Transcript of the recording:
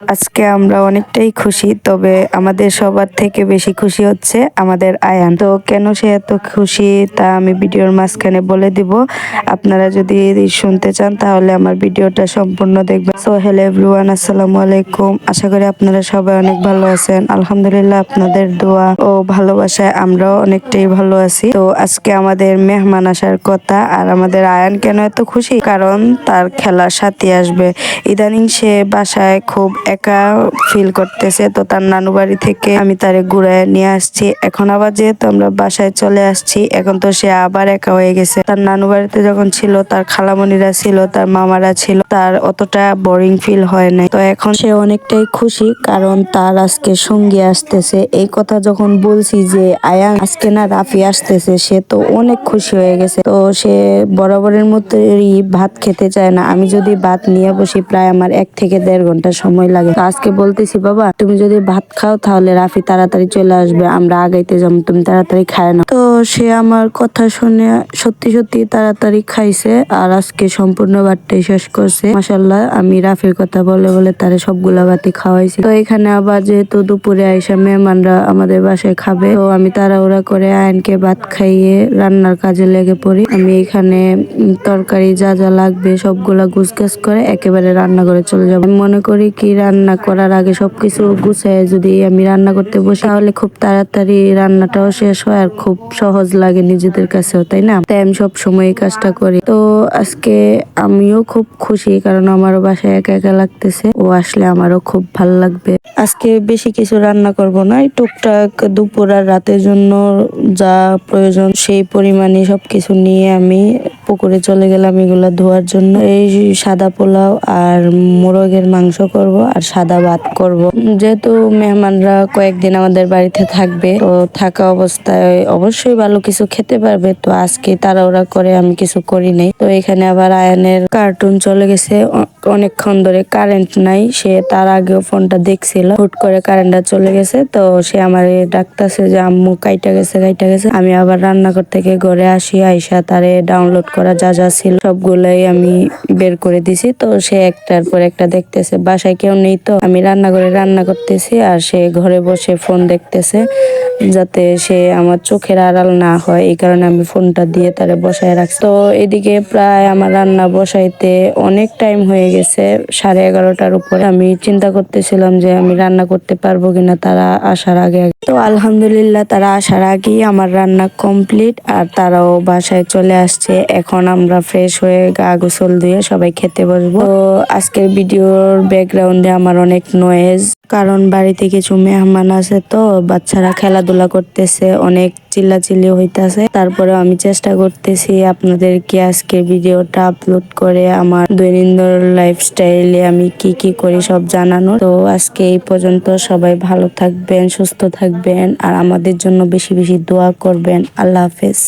আজকে আমরা অনেকটাই খুশি, তবে আমাদের সবার থেকে বেশি খুশি হচ্ছে আমাদের আয়ান। তো কেন সে এত খুশি তা আমি ভিডিওর মাঝখানে বলে দিব। আপনারা যদি শুনতে চান, তাহলে আমার ভিডিওটা সম্পূর্ণ দেখবেন। সো হ্যালো এভরিওয়ান আসসালামু আলাইকুম। আশা করি আপনারা সবাই অনেক ভালো আছেন। আলহামদুলিল্লাহ আপনাদের দোয়া ও ভালোবাসায় আমরাও অনেকটাই ভালো আছি। তো আজকে আমাদের মেহমান আসার কথা, আর আমাদের আয়ান কেন এত খুশি? কারণ তার খেলার সাথী আসবে। ইদানিং সে বাসায় খুব একা ফিল করতেছে, তো তার নানু বাড়ি থেকে আমি তারে ঘুরায় নিয়ে আসছি। এখন আবার যেহেতু আমরা বাসায় চলে আসছি, এখন তো সে আবার একা হয়ে গেছে। তার নানু বাড়িতে যখন ছিল, তার খালামণিরা ছিল, তার মামারা ছিল, তার অতটা বোরিং ফিল হয় নাই। তো এখন সে অনেকটাই খুশি, কারণ তার আজকে সঙ্গী আসতেছে। এই কথা যখন বলছি যে, আয়ান, আজকে না রাফি আসতেছে, সে তো অনেক খুশি হয়ে গেছে। তো সে বরাবরের মতোই ভাত খেতে চায় না। আমি যদি ভাত নিয়ে বসি, প্রায় আমার এক থেকে দেড় ঘণ্টা সময় লাগে। তো আজকে বলতেছি, বাবা, তুমি যদি ভাত খাও তাহলে রাফি তাড়াতাড়ি চলে আসবে। আমরা আগাইতে যাব, তুমি তাড়াতাড়ি খায় না তো সে আমার কথা শুনে সত্যি সত্যি তাড়াতাড়ি খাইছে আর আজকে সম্পূর্ণ ভাতটাই শেষ করছে। মাসাল্লাহ আমি রাফির কথা বলে বলে তারে সবগুলা বাতি খাওয়াইছি। তো এখানে আবার যেহেতু দুপুরে আইসা মেহমানরা আমাদের বাসায় খাবে, তো আমি তাড়াহুড়া করে আয়নকে ভাত খাইয়ে রান্নার কাজে লেগে পড়ি। আমি এখানে তরকারি যা যা লাগবে সবগুলা গুছগাছ করে একেবারে রান্না করে চলে যাব। মনে করি কি রান্না করার আগে সবকিছু গুছায় যদি আমি রান্না করতে বসি, তাহলে খুব তাড়াতাড়ি রান্নাটাও শেষ হয় আর খুব সহজ লাগে নিজেদের কাছেও, তাই না? তাই আমি সব সময় কাজটা করি। তো আজকে আমিও খুব খুশি কারণ আমারও বাসায় একা একা লাগতেছে। ও আসলে আমারও খুব ভালো লাগবে। আজকে বেশি কিছু রান্না করব না টুকটাক দুপুর আর রাতের জন্য যা প্রয়োজন সেই পরিমাণে সবকিছু নিয়ে আমি পুকুরে চলে গেলাম এগুলো ধোয়ার জন্য। এই সাদা পোলাও আর মোরগের মাংস করব আর সাদা ভাত করব। যেহেতু মেহমানরা কয়েকদিন আমাদের বাড়িতে থাকবে, তো থাকা অবস্থায় অবশ্যই ভালো কিছু খেতে পারবে। তো আজকে তারা ওরা করে আমি কিছু করি নাই। তো এখানে আবার আয়নের কার্টুন চলে গেছে। অনেকক্ষণ ধরে কারেন্ট নাই, সে তার আগেও ফোনটা দেখছিল। হুট করে কারেন্টটা চলে গেছে, তো সে আমার ডাকতেছে যে, আম্মু, কাইটা গেছে কাইটা গেছে। আমি আবার রান্নাঘর থেকে ঘরে আসি, আইসা তারে ডাউনলোড করা যা যা ছিল, সবগুলাই আমি বের করে দিছি। তো সে একটার পর একটা দেখতেছে, বাসায় কেউ নেই তো। আমি রান্নাঘরে রান্না করতেছি আর সে ঘরে বসে ফোন দেখতেছে, যাতে সে আমার চোখের আড়াল না হয়, এই কারণে আমি ফোনটা দিয়ে তারে বসায় রাখছি। তো এদিকে প্রায় আমার রান্না বসাইতে অনেক টাইম হয়ে গেছে, সাড়ে এগারোটার উপরে। আমি চিন্তা করতেছিলাম যে আমি রান্না করতে পারব কিনা, তারা আসার আগে। তো আলহামদুলিল্লাহ, তারা আসার আগেই আমার রান্না কমপ্লিট আর তারাও বাসায় চলে আসছে। এখন আমরা ফ্রেশ হয়ে গা গোসল দিয়ে সবাই খেতে বসবো। তো আজকের ভিডিওর ব্যাকগ্রাউন্ডে আমার অনেক নয়েজ কারণ বাড়িতে কিছু মেহমান আছে তো, বাচ্চারা খেলাধুলা করতেছে, অনেক চিল্লাচিল্লি হইতাছে। তারপরে আমি চেষ্টা করতেছি আপনাদেরকে আজকে ভিডিওটা আপলোড করে আমার দৈনন্দিন লাইফস্টাইলে আমি কি কি করি সব জানানো তো আজকে এই পর্যন্ত সবাই ভালো থাকবেন, সুস্থ থাকবেন, আর আমাদের জন্য বেশি বেশি দোয়া করবেন। আল্লাহ হাফেজ।